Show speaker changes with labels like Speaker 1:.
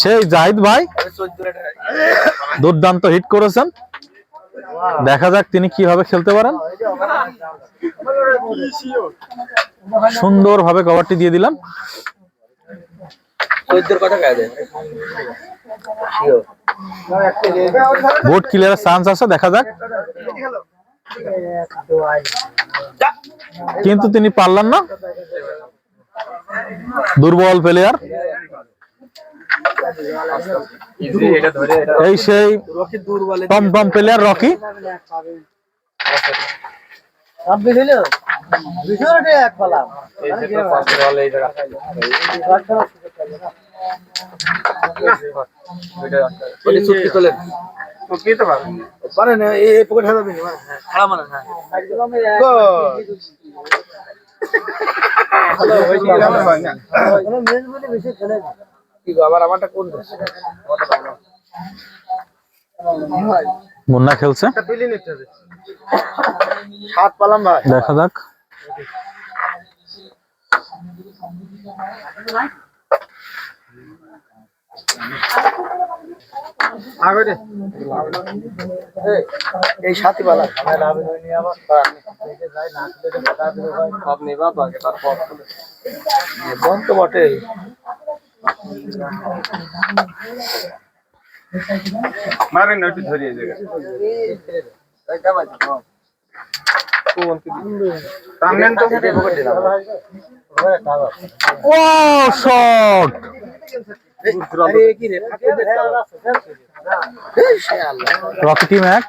Speaker 1: সেই জাহিদ ভাই। দুর্দান্ত হিট করেছেন। দেখা যাক তিনি কীভাবে খেলতে পারেন। সুন্দরভাবে কভারটি দিয়ে দিলাম। বোট ক্লিয়ারের চান্স আছে, দেখা যাক। কিন্তু তিনি পারলেন না। দুর্বল প্লেয়ার এই সেই
Speaker 2: রকি দূর বলে
Speaker 1: টম টম প্লেয়ার রকি।
Speaker 3: ছাব্বিশ হইল দুশোটা এক পালাম
Speaker 2: এই যে পাঁচ বলে এই জায়গা ওই সুটকি তোলেন সুটকি তো পারেন এই এই পকেট হবে না খাড়া মানে হ্যাঁ
Speaker 3: খেলে না।
Speaker 2: কি গো আবার আমারটা কোন দেশ?
Speaker 1: মুন্না খেলছে?
Speaker 2: সাত পালাম ভাই।
Speaker 1: দেখা যাক।
Speaker 2: এই পালা। বন্ধ তো বটে।
Speaker 4: মারেন একটু ধরিয়ে টানলেন তো
Speaker 1: ও শট
Speaker 2: আল্লাহ
Speaker 1: রকি টিম এক।